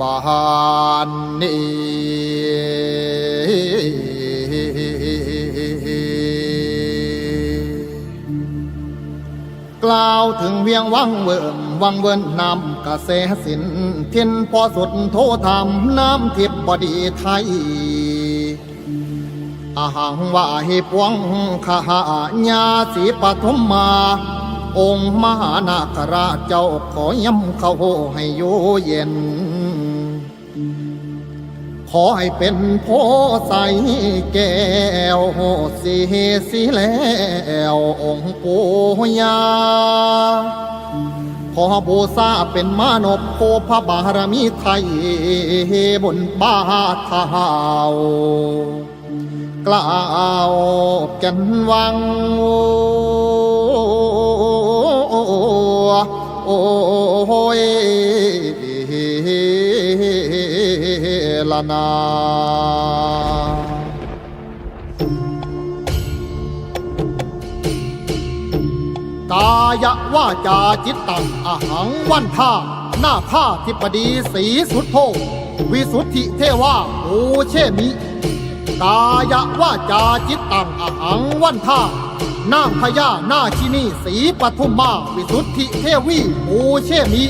บานนี้กล่าวถึงเวียงวังเวิมวังเวินนำกระแสสินทียนพอสุดโทธรรมน้ำทิพย์บดีไทยอาหังว่าให้พวงขหาญาสีปฐมมา องค์มหานาคราชเจ้าขอย้ำเขาให้อยู่เย็น ขอให้เป็นโพใสแก้วสีสีแล้วองค์ปู่ยา ขอบูซาเป็นมานพโพพระบารมีไทยบนบ้าเท้ากล่าวกันวังโอ้ย ลนากายะว่าจาจิตตังอหังวันท่าหน้าท่าทิปดีสีสุดโทวิสุทธิเทวาโอเชมิกายะว่าจาจิตตังอหังวันท่านาพญาหน้าชินีสีปทุมมา วิสุทธิเทวีโอเชมิ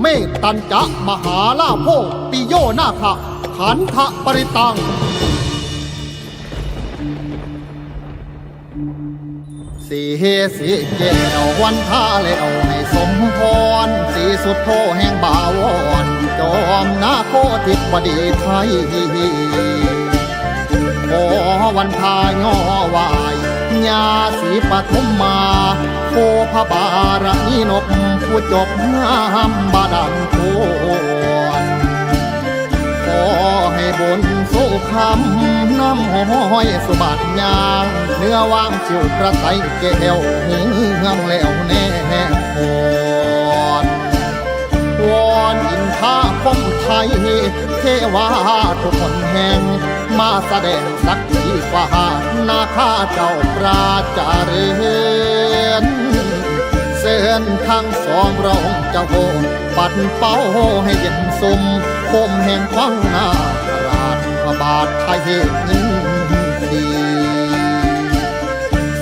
เมตตัญจะมหาลาโภปิโยนาคขันธปริตัง สีเฮสีแก้ววันท่าแล้วให้สมพร สีสุดโทแห่งบาวรจอมนาโคติบดีไทยขอวันทายงอวาย ญาสีปฐมมาโคพระบารมีนบผู้จบงามบาดันโคนขอให้บนสุขคำน้ำห้อยสุบัดยางเนื้อว่างชิวกระใสแก้วเหืองแล้วแน่โค ไทยเทวาทุกคนแห่ง มาแสดงสักทีฟ้านาคาเจ้าปราจาเรือนเส้นทางสองเราเจ้าโหปัดเป้าให้เย็นสมคมแห่งฟังนาราชพระบาทไทยยินดี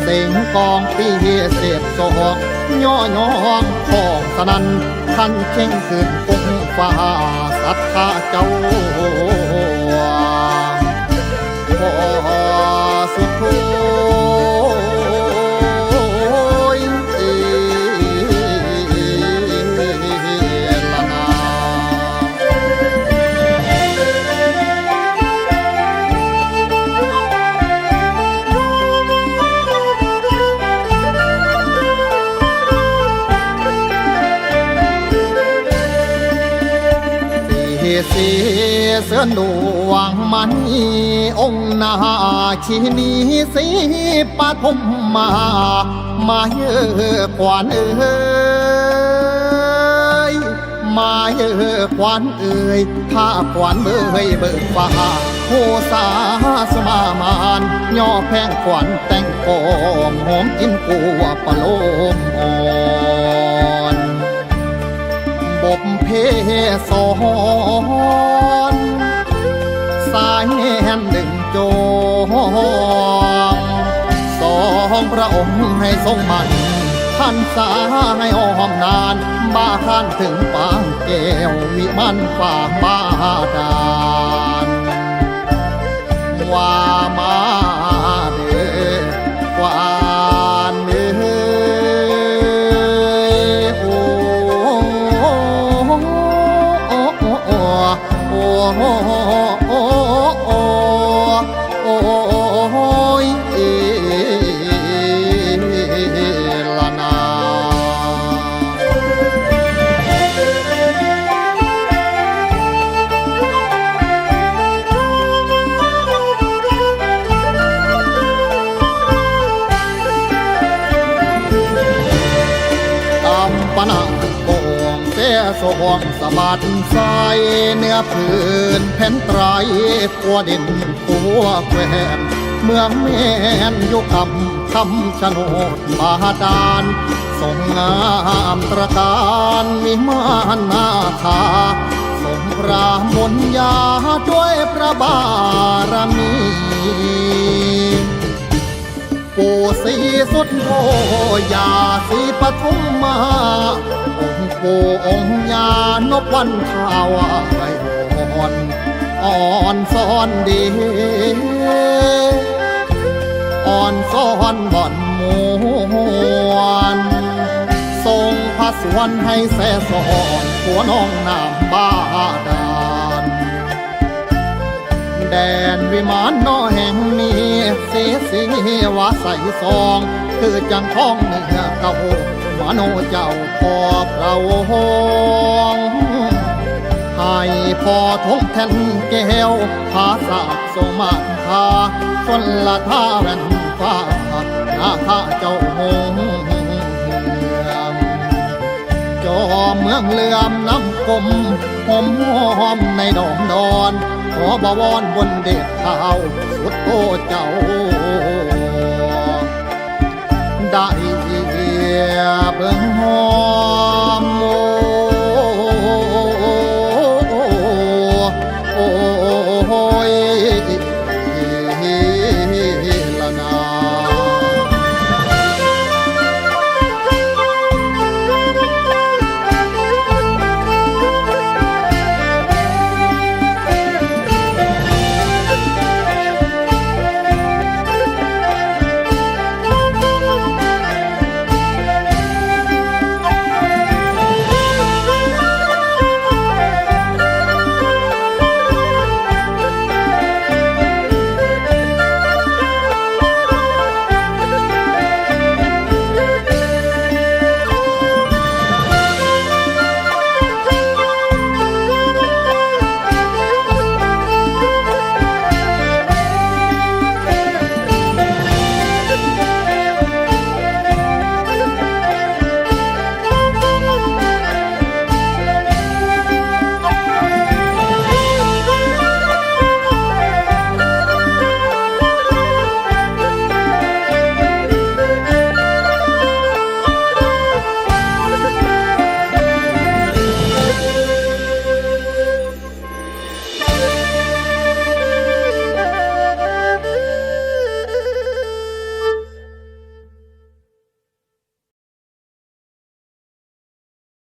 เสียงกองปีเสียบศอกย่อยองของสนันขันเข่งขึ้นปุงฟ้า ศรัทธาเจ้า สีสีเสือดวงมันองค์นาชินีสีปฐมมา มาเยอะกวานเอ้ยมาเยอะกวานเอ้ยถ้ากวานเบยเบิกฟ้าโคสาสมามานย่อแพงขวัญแต่งกอมหอมกินกัวปะโลมอ่อน บบเพสอนสายแห่นหนึ่งโจงสองพระองค์ให้ทรงมันท่านสาให้อ้อมนานบ้าข้านถึงปางแก้ววิมันฝ่าบ้าดา โอ้ สวงสะบัดใสเนื้อพื้นแผ่นไตรตัวดินตัวแควนเมืองแม่นยู่คำคำชะโนดบาดาลทรงงามตระการมีมานนาคาสมพระมนยาด้วยพระบารมีปู่ศรีสุดโธยาศรีปทุมมา องค์ปู่องค์ยานพวันทาวาไอ่อนอ่อนสอนดีอ่อนซ้อนบ่อนมวนทรงพระสวนให้แสสอนหัวน้องน้ำบาดาลแดนวิมานนอแห่งนี้เสีสีวาใสซอง คือจังท้องเนื้อเก่า มโนเจ้าพอเราหงให้พอทงแทนแก้วภาษาสมาคาชนละท่าแว่นฟ้านาข้าเจ้าหงเมืองจอมเมืองเลื่อมน้ำกลมหอมหอมในดอมดอนขอบวรบนเด็ดเท้าสุดโตเจ้าได้ เบิ่งหอ